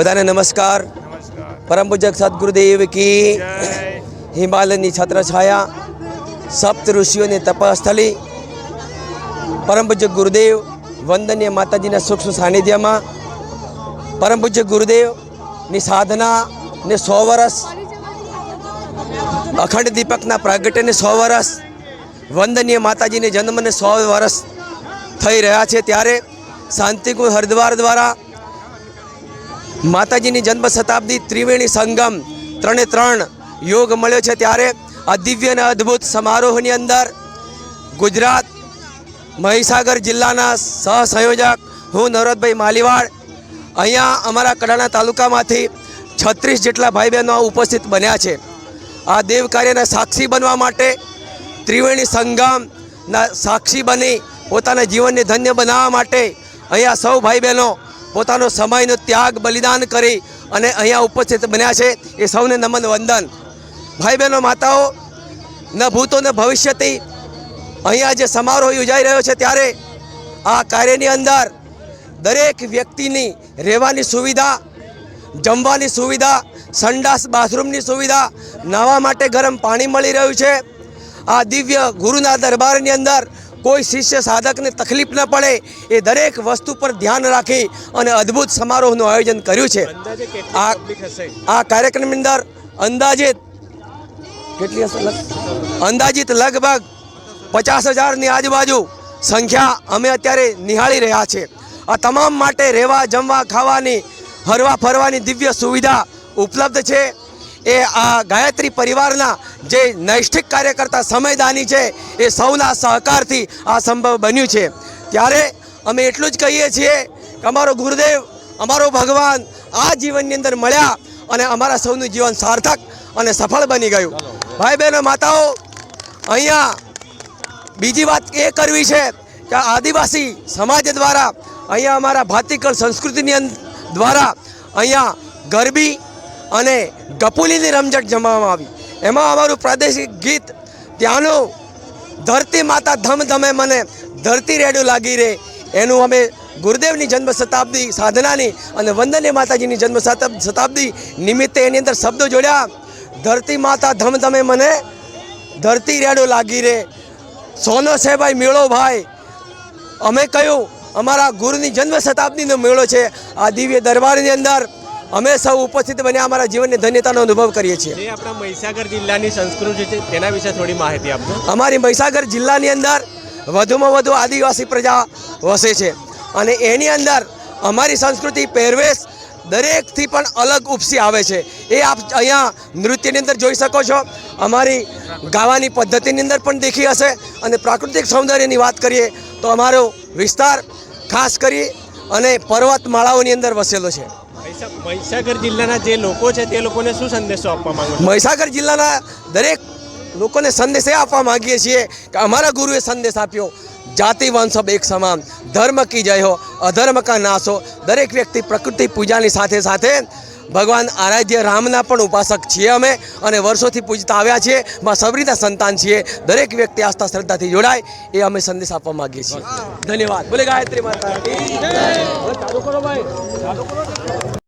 બધાને નમસ્કાર. પરમ પૂજક સદગુરુદેવ કી હિમાલયની છત્રછાયા સપ્ત ઋષિઓની તપસ્થલી. પરમ પૂજ્ય ગુરુદેવ વંદનીય માતાજીના સૂક્ષ્મ સાનિધ્યમાં પરમ પૂજ્ય ગુરુદેવની સાધના ને સો વર્ષ અખંડ દીપકના પ્રાગટ્યને સો વર્ષ વંદનીય માતાજીને જન્મને સો વર્ષ થઈ રહ્યા છે. ત્યારે શાંતિકુંજ હરિદ્વાર દ્વારા માતાજીની જન્મ શતાબ્દી ત્રિવેણી સંગમ ત્રણે ત્રણ યોગ મળ્યો છે ત્યારે આ દિવ્ય અને અદ્ભુત સમારોહની અંદર ગુજરાત મહીસાગર જિલ્લાના સહસંયોજક હું નવરતભાઈ માલીવાડ, અહીંયા અમારા કડાણા તાલુકામાંથી છત્રીસ જેટલા ભાઈ બહેનો ઉપસ્થિત બન્યા છે. આ દેવ કાર્યના સાક્ષી બનવા માટે ત્રિવેણી સંગમના સાક્ષી બની પોતાના જીવનને ધન્ય બનાવવા માટે અહીંયા સૌ ભાઈ બહેનો પોતાનો સમયનો ત્યાગ, બલિદાન કરી અને અહીંયા ઉપસ્થિત બન્યા છે. એ સૌને નમન, વંદન. ભાઈ બહેનો માતાઓ, ન ભૂતો, ન ભવિષ્યથી અહીંયા જે સમારોહ યોજાઈ રહ્યો છે ત્યારે આ કાર્યની અંદર દરેક વ્યક્તિની રહેવાની સુવિધા, જમવાની સુવિધા, સંડાસ, બાથરૂમની સુવિધા નાહવા માટે ગરમ પાણી મળી રહ્યું છે. આ દિવ્ય ગુરુના દરબારની અંદર કોઈ શિષ્ય સાધકને તકલીફ ન પડે એ દરેક વસ્તુ પર ધ્યાન રાખી અને અદ્ભુત સમારોહનું આયોજન કર્યું છે. આ આ કાર્યક્રમની અંદર અંદાજિત કેટલી હશે? અંદાજિત લગભગ પચાસ હજારની આજુબાજુ સંખ્યા અમે અત્યારે નિહાળી રહ્યા છે. આ તમામ માટે રહેવા જમવા ખાવાની હરવા ફરવાની દિવ્ય સુવિધા ઉપલબ્ધ છે. એ આ ગાયત્રી પરિવારના જે નૈષ્ઠિક કાર્યકર્તા સમયદાની છે, એ સૌના સહકારથી આ સંભવ બન્યું છે. ત્યારે અમે એટલું જ કહીએ છીએ કે અમારો ગુરુદેવ, અમારો ભગવાન આ જીવનની અંદર મળ્યા અને અમારા સૌનું જીવન સાર્થક અને સફળ બની ગયું. ભાઈ બહેનો, માતાઓ, અહીંયા બીજી વાત એ કરવી છે કે આદિવાસી સમાજ દ્વારા અહીંયા અમારા ભાતિકળ સંસ્કૃતિની દ્વારા અહીંયા ગરબી અને ગપુલીની રમઝટ જમાવવામાં આવી. એમાં અમારું પ્રાદેશિક ગીત, ત્યાંનું ધરતી માતા ધમ ધમે મને ધરતી રેડું લાગી રે. એનું અમે ગુરુદેવની જન્મ શતાબ્દી સાધનાની અને વંદનીય માતાજીની જન્મ શતાબ્દી નિમિત્તે એની અંદર શબ્દો જોડ્યા. ધરતી માતા ધમ ધમે મને ધરતી રેડો લાગી રે. સોનો છે ભાઈ, મેળો ભાઈ. અમે કહ્યું, અમારા ગુરુની જન્મ શતાબ્દીનો મેળો છે. આ દિવ્ય દરબારની અંદર અમે સૌ ઉપસ્થિત બન્યા અમારા જીવનની ધન્યતાનો અનુભવ કરીએ છીએ. જે આપણા મહીસાગર જિલ્લાની સંસ્કૃતિ છે તેના વિશે થોડી માહિતી આપજો. અમારી મહીસાગર જિલ્લાની અંદર વધુમાં વધુ આદિવાસી પ્રજા વસે છે અને એની અંદર અમારી સંસ્કૃતિ પહેરવેશ દરેકથી પણ અલગ ઉપસી આવે છે. એ આપ અહીંયા નૃત્યની અંદર જોઈ શકો છો. અમારી ગાવાની પદ્ધતિની અંદર પણ દેખી હશે અને પ્રાકૃતિક સૌંદર્યની વાત કરીએ તો અમારો વિસ્તાર ખાસ કરી અને પર્વતમાળાઓની અંદર વસેલો છે. મહીસા- મહીસાગર જિલ્લાના જે લોકો છે તે લોકોને શું સંદેશો આપવા માંગો છો? મહીસાગર જિલ્લાના દરેક લોકોને સંદેશ એ આપવા માંગીએ છીએ કે અમારા ગુરુએ સંદેશ આપ્યો. જાતિ વંશબ એક સમાન, ધર્મ કી જય હો, અધર્મ કા નાશ દરેક વ્યક્તિ પ્રકૃતિ પૂજાની સાથે સાથે ભગવાન આરાધ્ય રામના પણ ઉપાસક છીએ અમે અને વર્ષોથી પૂજતા આવ્યા છીએ. માં સબરીના સંતાન છીએ. દરેક વ્યક્તિ આસ્થા શ્રદ્ધાથી જોડાય એ અમે સંદેશ આપવા માંગીએ છીએ. ધન્યવાદ. બોલે ગાયત્રી માતા